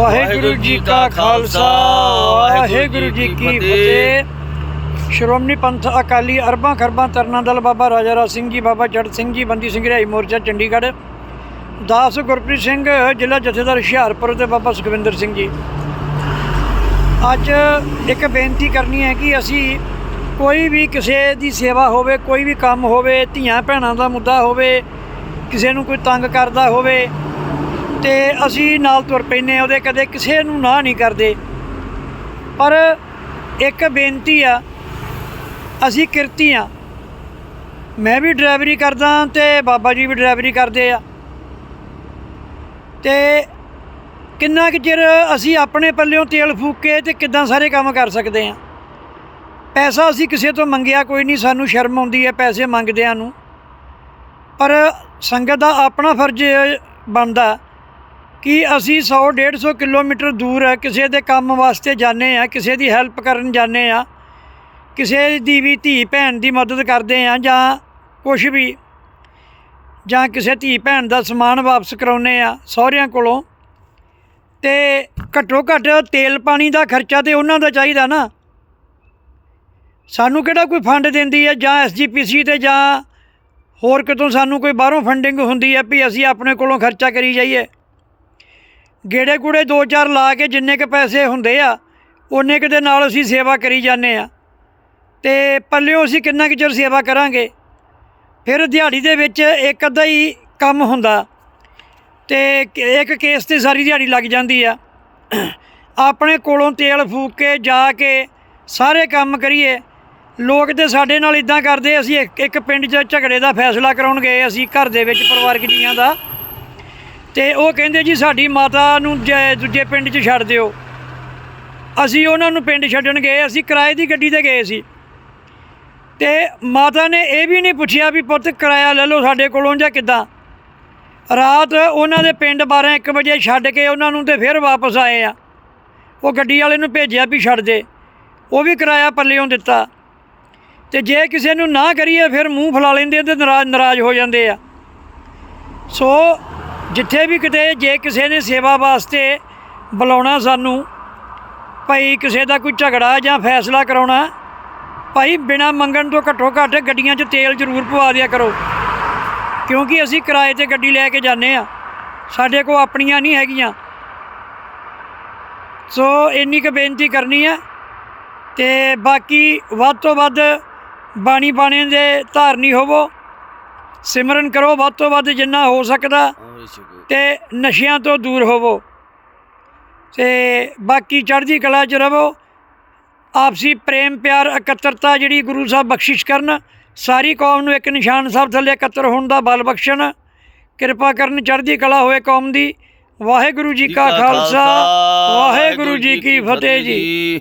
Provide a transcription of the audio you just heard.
ਵਾਹਿਗੁਰੂ ਜੀ ਕਾ ਖਾਲਸਾ, ਵਾਹਿਗੁਰੂ ਜੀ ਕੀ ਫਤਿਹ। ਸ਼੍ਰੋਮਣੀ ਪੰਥ ਅਕਾਲੀ ਅਰਬਾਂ ਖਰਬਾਂ ਤਰਨਾ ਦਲ ਬਾਬਾ ਰਾਜਾ ਰਾਜ ਸਿੰਘ ਜੀ, ਬਾਬਾ ਜੜ ਸਿੰਘ ਜੀ, ਬੰਦੀ ਸਿੰਘ ਰਿਹਾਈ ਮੋਰਚਾ, ਚੰਡੀਗੜ੍ਹ। ਦਾਸ ਗੁਰਪ੍ਰੀਤ ਸਿੰਘ, ਜ਼ਿਲ੍ਹਾ ਜਥੇਦਾਰ ਹੁਸ਼ਿਆਰਪੁਰ ਤੇ ਬਾਬਾ ਸੁਖਵਿੰਦਰ ਸਿੰਘ ਜੀ। ਅੱਜ ਇੱਕ ਬੇਨਤੀ ਕਰਨੀ ਹੈ ਕਿ ਅਸੀਂ ਕੋਈ ਵੀ ਕਿਸੇ ਦੀ ਸੇਵਾ ਹੋਵੇ, ਕੋਈ ਵੀ ਕੰਮ ਹੋਵੇ, ਧੀਆਂ ਭੈਣਾਂ ਦਾ ਮੁੱਦਾ ਹੋਵੇ, ਕਿਸੇ ਨੂੰ ਕੋਈ ਤੰਗ ਕਰਦਾ ਹੋਵੇ ਤੇ ਅਸੀਂ ਨਾਲ ਤੁਰ ਪੈਨੇ ਉਹਦੇ ਕਦੇ ਕਿਸੇ ਨੂੰ ਨਾ ਨਹੀਂ ਕਰਦੇ। ਪਰ ਇੱਕ ਬੇਨਤੀ ਆ, ਅਸੀਂ ਕਿਰਤੀ ਆ। ਮੈਂ ਵੀ ਡਰਾਈਵਰੀ ਕਰਦਾ ਤੇ ਬਾਬਾ ਜੀ ਵੀ ਡਰਾਈਵਰੀ ਕਰਦੇ ਆ। ਤੇ ਕਿੰਨਾ ਕੁ ਚਿਰ ਅਸੀਂ ਆਪਣੇ ਪੱਲਿਓਂ ਤੇਲ ਫੂਕ ਕੇ ਤੇ ਕਿੱਦਾਂ ਸਾਰੇ ਕੰਮ ਕਰ ਸਕਦੇ ਆ ਪੈਸਾ ਅਸੀਂ ਕਿਸੇ ਤੋਂ ਮੰਗਿਆ ਕੋਈ ਨਹੀਂ, ਸਾਨੂੰ ਸ਼ਰਮ ਆਉਂਦੀ ਹੈ ਪੈਸੇ ਮੰਗਦਿਆਂ ਨੂੰ। ਪਰ ਸੰਗਤ ਦਾ ਆਪਣਾ ਫਰਜ਼ ਬਣਦਾ। ਕਿ ਅਸੀਂ 100 150 ਕਿਲੋਮੀਟਰ ਦੂਰ ਕਿਸੇ ਦੇ ਕੰਮ ਵਾਸਤੇ ਜਾਂਦੇ ਆ, ਕਿਸੇ ਦੀ ਹੈਲਪ ਕਰਨ ਜਾਂਦੇ ਆ, ਕਿਸੇ ਦੀ ਵੀ ਧੀ ਭੈਣ ਦੀ ਮਦਦ ਕਰਦੇ ਆ ਜਾਂ ਕੁਝ ਵੀ, ਜਾਂ ਕਿਸੇ ਧੀ ਭੈਣ ਦਾ ਸਮਾਨ ਵਾਪਸ ਕਰਾਉਨੇ ਆ ਸਹੁਰਿਆਂ ਕੋਲੋਂ। ਤੇ ਘੱਟੋ ਘੱਟ ਤੇਲ ਪਾਣੀ ਦਾ ਖਰਚਾ ਤੇ ਉਹਨਾਂ ਦਾ ਚਾਹੀਦਾ ਨਾ। ਸਾਨੂੰ ਕਿਹੜਾ ਕੋਈ ਫੰਡ ਦਿੰਦੀ ਹੈ ਜਾਂ ਐਸਜੀਪੀਸੀ ਤੇ ਜਾਂ ਹੋਰ ਕਿਤੋਂ ਸਾਨੂੰ ਕੋਈ ਬਾਹਰੋਂ ਫੰਡਿੰਗ ਹੁੰਦੀ ਹੈ ਵੀ ਅਸੀਂ ਆਪਣੇ ਕੋਲੋਂ ਖਰਚਾ ਕਰੀ ਜਾਈਏ। ਗੇੜੇ ਗੂੜੇ ਦੋ ਚਾਰ ਲਾ ਕੇ ਜਿੰਨੇ ਕ ਪੈਸੇ ਹੁੰਦੇ ਆ, ਉਹਨੇ ਕੁ ਦੇ ਨਾਲ ਅਸੀਂ ਸੇਵਾ ਕਰੀ ਜਾਂਦੇ ਆ। ਤੇ ਪੱਲਿਓ ਅਸੀਂ ਕਿੰਨਾ ਕੁ ਚਿਰ ਸੇਵਾ ਕਰਾਂਗੇ? ਫਿਰ ਦਿਹਾੜੀ ਦੇ ਵਿੱਚ ਇੱਕ ਅੱਧਾ ਹੀ ਕੰਮ ਹੁੰਦਾ। ਤੇ ਇੱਕ ਕੇਸ ਤੇ ਸਾਰੀ ਦਿਹਾੜੀ ਲੱਗ ਜਾਂਦੀ ਆ। ਆਪਣੇ ਕੋਲੋਂ ਤੇਲ ਫੂਕ ਕੇ ਜਾ ਕੇ ਸਾਰੇ ਕੰਮ ਕਰੀਏ। ਲੋਕ ਤੇ ਸਾਡੇ ਨਾਲ ਇਦਾਂ ਕਰਦੇ, ਅਸੀਂ ਇੱਕ ਇੱਕ ਪਿੰਡ 'ਚ ਝਗੜੇ ਦਾ ਫੈਸਲਾ ਕਰਾਉਣ ਗਏ, ਅਸੀਂ ਘਰ ਦੇ ਵਿੱਚ ਪਰਿਵਾਰਕ ਜੀਆਂ ਦਾ ਤੇ ਉਹ ਕਹਿੰਦੇ ਜੀ ਸਾਡੀ ਮਾਤਾ ਨੂੰ ਜੇ ਦੂਜੇ ਪਿੰਡ 'ਚ ਛੱਡ ਦਿਓ। ਅਸੀਂ ਉਹਨਾਂ ਨੂੰ ਪਿੰਡ ਛੱਡਣ ਗਏ, ਅਸੀਂ ਕਿਰਾਏ ਦੀ ਗੱਡੀ ਤੇ ਗਏ ਸੀ। ਤੇ ਮਾਤਾ ਨੇ ਇਹ ਵੀ ਨਹੀਂ ਪੁੱਛਿਆ ਵੀ ਪੁੱਤ ਕਿਰਾਇਆ ਲੈ ਲਓ ਸਾਡੇ ਕੋਲੋਂ ਜਾਂ ਕਿੱਦਾਂ। ਰਾਤ ਉਹਨਾਂ ਦੇ ਪਿੰਡ 12 1 ਵਜੇ ਛੱਡ ਕੇ ਉਹਨਾਂ ਨੂੰ ਤੇ ਫਿਰ ਵਾਪਸ ਆਏ ਆ। ਉਹ ਗੱਡੀ ਵਾਲੇ ਨੂੰ ਭੇਜਿਆ ਵੀ ਛੱਡ ਦੇ। ਉਹ ਵੀ ਕਿਰਾਇਆ ਪੱਲਿਓਂ ਦਿੱਤਾ। ਤੇ ਜੇ ਕਿਸੇ ਨੂੰ ਨਾ ਕਰੀਏ, ਫਿਰ ਮੂੰਹ ਫਲਾ ਲੈਂਦੇ ਆ ਤੇ ਨਾਰਾਜ਼ ਨਾਰਾਜ਼ ਹੋ ਜਾਂਦੇ ਆ। ਸੋ ਜਿੱਥੇ ਵੀ ਕਿਤੇ ਜੇ ਕਿਸੇ ਨੇ ਸੇਵਾ ਵਾਸਤੇ ਬੁਲਾਉਣਾ ਸਾਨੂੰ, ਭਾਈ ਕਿਸੇ ਦਾ ਕੋਈ ਝਗੜਾ ਜਾਂ ਫੈਸਲਾ ਕਰਾਉਣਾ, ਭਾਈ ਬਿਨਾ ਮੰਗਣ ਤੋਂ ਘੱਟੋ ਘੱਟ ਗੱਡੀਆਂ 'ਚ ਤੇਲ ਜ਼ਰੂਰ ਪਵਾ ਦਿਆ ਕਰੋ। ਕਿਉਂਕਿ ਅਸੀਂ ਕਿਰਾਏ ਤੇ ਗੱਡੀ ਲੈ ਕੇ ਜਾਂਦੇ ਆ ਸਾਡੇ ਕੋਲ ਆਪਣੀਆਂ ਨਹੀਂ ਹੈਗੀਆਂ। ਸੋ ਇੰਨੀ ਕੁ ਬੇਨਤੀ ਕਰਨੀ ਆ ਤੇ ਬਾਕੀ ਵੱਧ ਤੋਂ ਵੱਧ ਬਾਣੀ ਬਾਣੇ ਦੇ ਧਾਰਨੀ ਹੋਵੋ। ਸਿਮਰਨ ਕਰੋ ਵੱਧ ਤੋਂ ਵੱਧ ਜਿੰਨਾ ਹੋ ਸਕਦਾ ਤੇ ਨਸ਼ਿਆਂ ਤੋਂ ਦੂਰ ਹੋਵੋ। ਤੇ ਬਾਕੀ ਚੜ੍ਹਦੀ ਕਲਾ 'ਚ ਰਵੋ ਆਪਸੀ ਪ੍ਰੇਮ ਪਿਆਰ ਇਕੱਤਰਤਾ ਜਿਹੜੀ ਗੁਰੂ ਸਾਹਿਬ ਬਖਸ਼ਿਸ਼ ਕਰਨ ਸਾਰੀ ਕੌਮ ਨੂੰ ਇੱਕ ਨਿਸ਼ਾਨ ਸਾਹਿਬ ਥੱਲੇ ਇਕੱਤਰ ਹੋਣ ਦਾ ਬਲ ਬਖਸ਼ਣ। ਕਿਰਪਾ ਕਰਨ ਚੜ੍ਹਦੀ ਕਲਾ ਹੋਵੇ ਕੌਮ ਦੀ। ਵਾਹਿਗੁਰੂ ਜੀ ਕਾ ਖਾਲਸਾ ਵਾਹਿਗੁਰੂ ਜੀ ਕੀ ਫਤਿਹ ਜੀ।